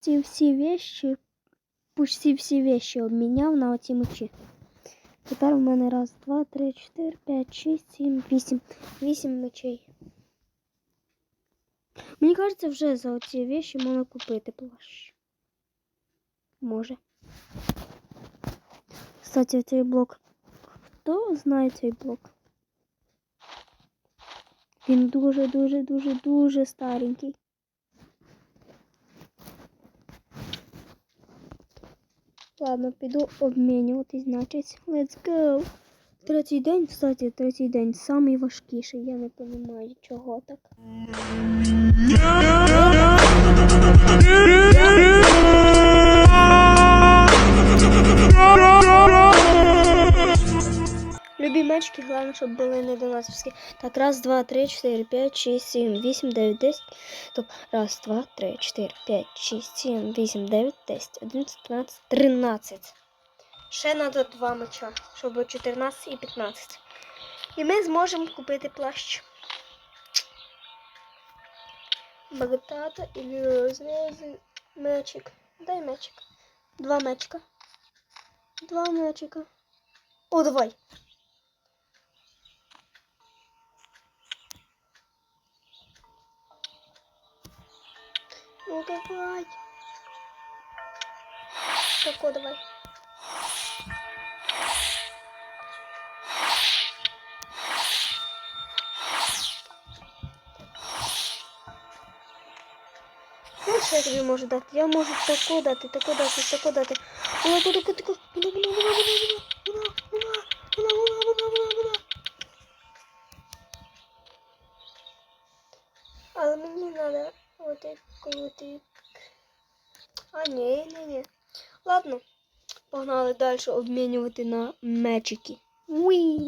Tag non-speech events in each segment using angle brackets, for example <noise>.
ці всі вещи, почти всі вещи обміняв на оці мечі. Тепер у мене раз, два, три, чотири, п'ять, шість, сім, вісім. Вісім мечей. Мені кажеться, вже за оці вещи можна купити плащ. Може. Кстати, цей блок. Хто знає цей блок? Він дуже, дуже, дуже, дуже старенький. Ладно, піду обмінюватись, значить. Let's go. Третій день, кстати, третій день самий важкіший. Я не розумію, чого так. Мечки, головне, щоб були не донатовські. Так, раз, два, три, чотири, п'ять, шість, сім, вісім, дев'ять, десять. Стоп. Раз, два, три, чотири, п'ять, шість, сім, вісім, дев'ять, десять, одинадцять, дванадцять, тринадцять. Ще треба два меча, щоб 14 і 15. І ми зможемо купити плащ. Багатата і розв'язи мечик. Дай мечик. Два мечика. Два мечика. О, давай. Ну давай. Тако давай. Ну, що я тобі можу дати? Я можу тако дати, тако дати, тако дати. Була, була, була, була, була, була, була, була. А ні, ні, ні. Ладно. Погнали далі обмінювати на мечики. Уі.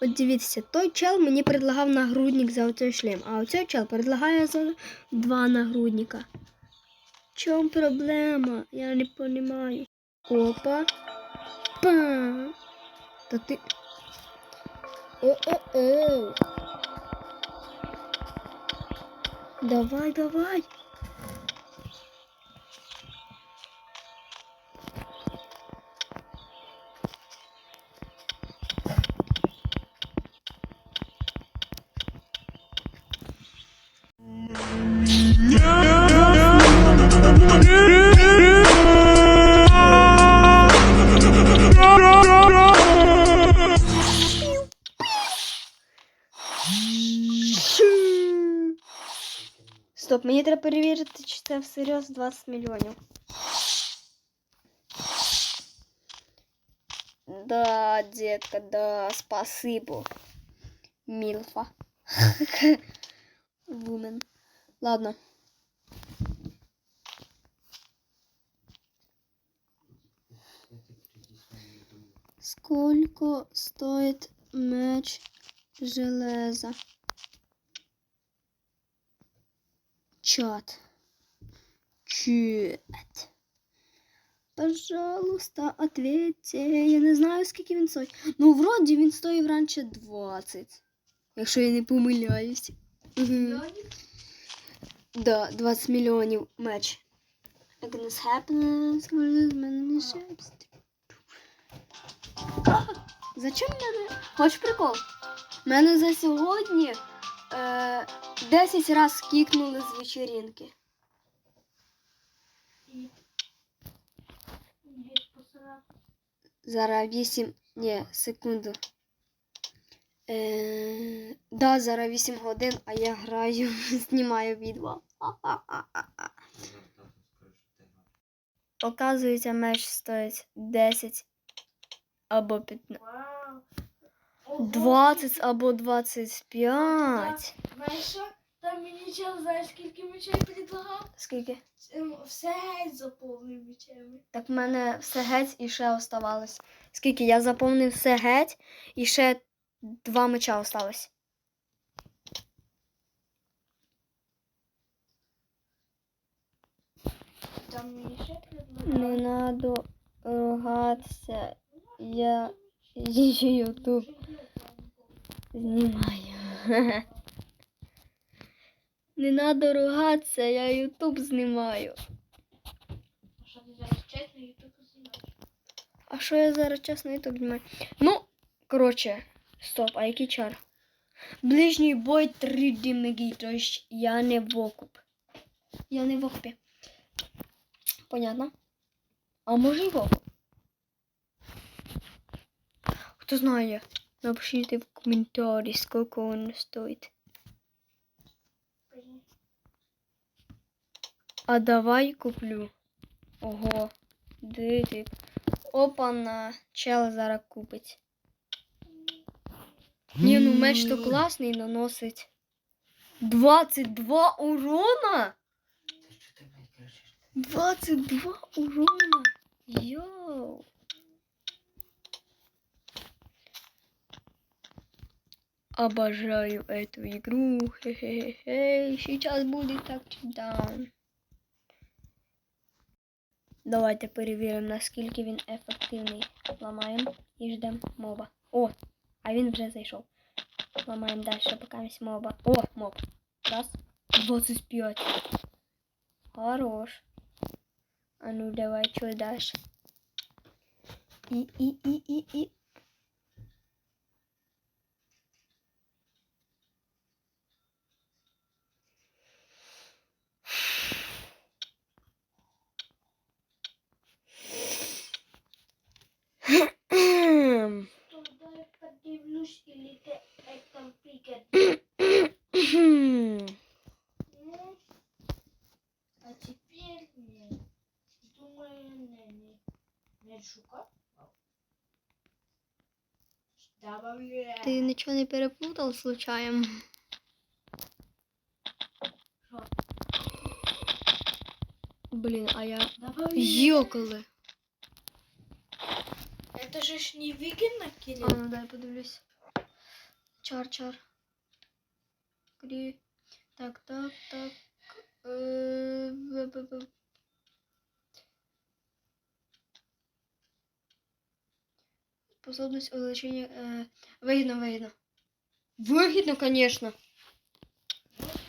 От дивіться, той чел мені предлагав нагрудник за оцей шлем, а оцей чел предлагає за два нагрудника. Чому проблема? Я не понимаю. Опа. Па. Та ти. Е-е-е. Давай, давай. Стоп, мені треба перевірити, чи це всерйоз 20 мільйонів. Да, детка, да, спасибо. Милфа. <laughs> Вумен. Ладно. Сколько стоит меч железа? Чат. Чат. Пожалуйста, ответьте. Я не знаю, скільки він стоїть. Ну, вроді він стоїв раніше 20. Якщо я не помиляюсь. Угу. Да, 20 мільйонів меч. Agnes happiness, шепст. Зачем мене? Хоч прикол? У Мене за сьогодні е, 10 раз кікнули з вечеринки. Зараз 8. Ні, секунду. Е, да, зараз 8 годин, а я граю, <laughs> знімаю відео. Оказується, меч стоїть 10 або 15. Вау. 20 або 25. Знаєш? Там мені чел, знаєш, скільки мечей предлагав? Скільки? Ем, Все геть заповнив мечами. Так в мене все геть і ще оставалось. Скільки? Я заповнив все геть і ще два меча осталось. Там мені ще предлагав. Не надо ругатися. Я ютуб знімаю. <laughs> Не надо ругатися, я ютуб знімаю. А що ти зараз чесно ютуб знімаєш? А що я зараз чесно ютуб знімаю? Ну, коротше, стоп, а який чар? Ближній бой 3D меги, тобто я не в окуп. Я не в окупі. Понятно? А може в окуп? Хто знає, напишіть в коментарі, скільки він стоїть. А давай куплю. Ого. Диви. Опа на чел зараз купить. Ні, ну меч то класний наносить. 22 урона? 22 урона. Йоу. Обожаю эту игру. Хе-хе-хе. Сейчас будет тачдаун. Давайте перевіримо, наскільки він ефективний. Ламаємо і ждемо моба. О, а він вже зайшов. Ламаємо далі, поки моба. О, моб. Раз. 25. Хорош. А ну давай, що далі? І, і, і, і, і. Ти нічого не переплутав случаєм? Що? Блін, а я. Добавляю. Йоколи. Это же ж не выгодно, А Кирилл. ну дай подивлюсь. Чар, чар. Крі. Так, так, так. Е, б- б- б- Способность увеличения. Э, выгодно, выгодно. Выгодно, конечно.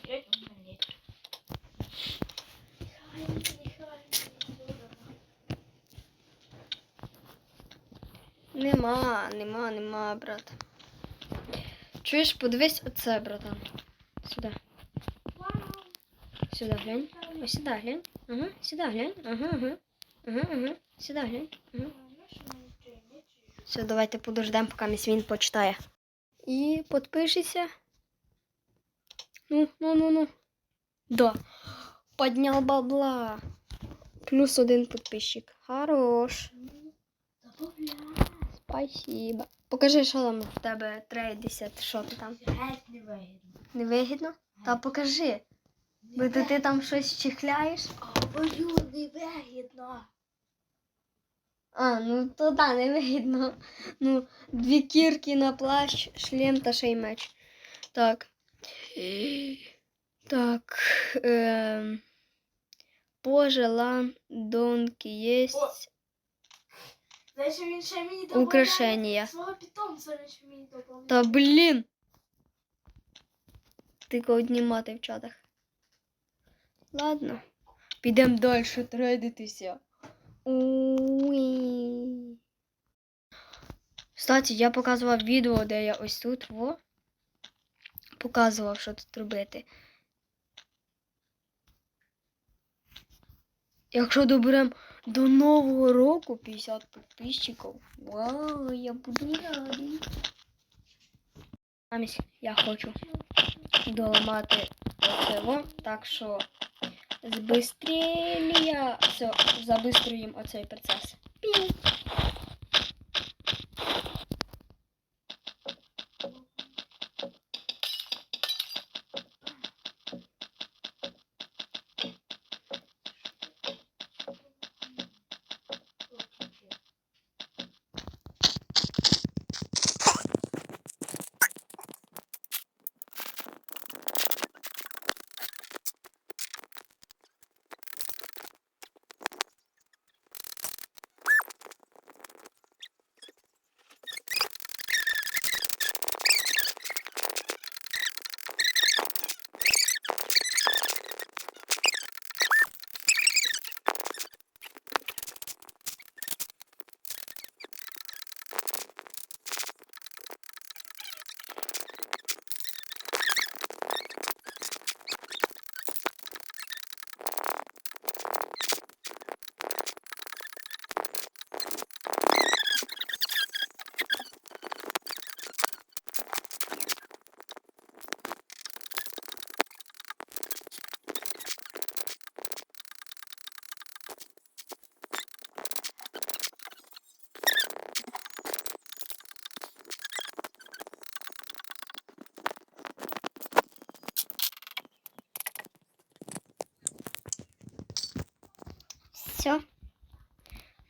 Я думаю, нет. Нехай, нехай, здорово. Нема, нема, нема, брат. Чуєш, подивись оце, братан. Сюди. Вау. Сюди глянь. Ось сюди глянь. Ага, сюди глянь. Ага, ага. Ага, ага. Сюди глянь. Ага. Все, давайте подождемо, поки місь він почитає. І підпишися. Ну, ну, ну, ну. Да. Поднял бабла. Плюс один підписчик. Хорош. Спасибо. Покажи, що там в тебе трейдесят, що ти там. Геть не вигідно. Невигідно? Та покажи. Бо ти там щось чихляєш. Говорю, не вигідно. А, ну то да, не видно. Ну, дві кірки на плащ, шлем та ще й меч. Так. Так. Ем. Боже, донки є. О, Знаєш, він ще мені Украшення. свого питомця, він ще мені добавляє. Та блін. Тільки одні мати в чатах. Ладно. Підемо далі трейдитися. Уі. Кстати, я показував відео, де я ось тут во. Показував, що тут робити. Якщо доберемо до Нового року 50 підписчиків, вау, я буду радий. Я хочу доламати оцево, так що збистрілія. Все, забистрюємо оцей процес. Пі.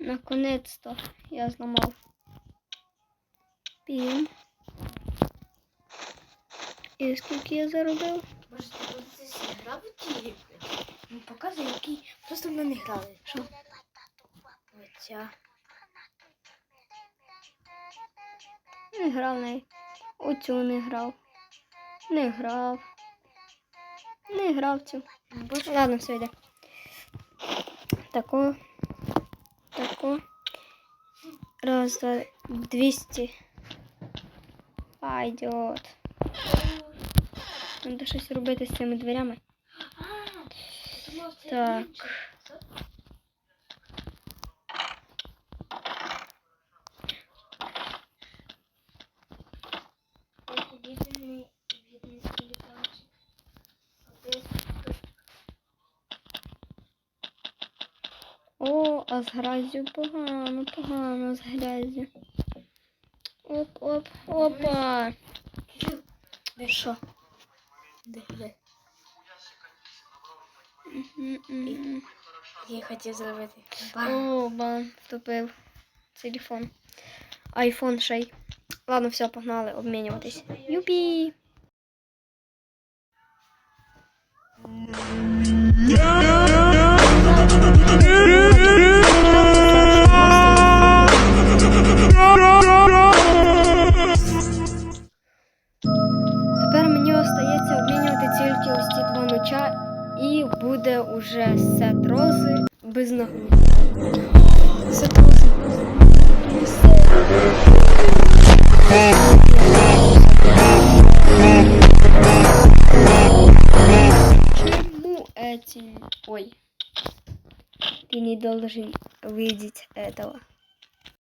Наконец-то я зламав. Пім. І скільки я заробив? Може, ти будеш грав у ті? Ну, показуй, який. Просто ми не грали. Що? Оця. Не грав неї. Оцю не грав. Не грав. Не грав цю. Ладно, все йде. Тако. Тако. Раз, два, двісті. Пойдет. Треба щось робити з цими дверями. А, Так. А з грязю погано, погано з грязю. Оп, оп, опа. Де Що? Де, де? Я хотів зробити. Бам. О, бан, втопив телефон. Айфон ще й. Ладно, все, погнали обмінюватись. Юпі! Тепер і буде уже сет рози без нагрузки. Сет рози. Почему эти... Ой. Ты не должен видеть этого.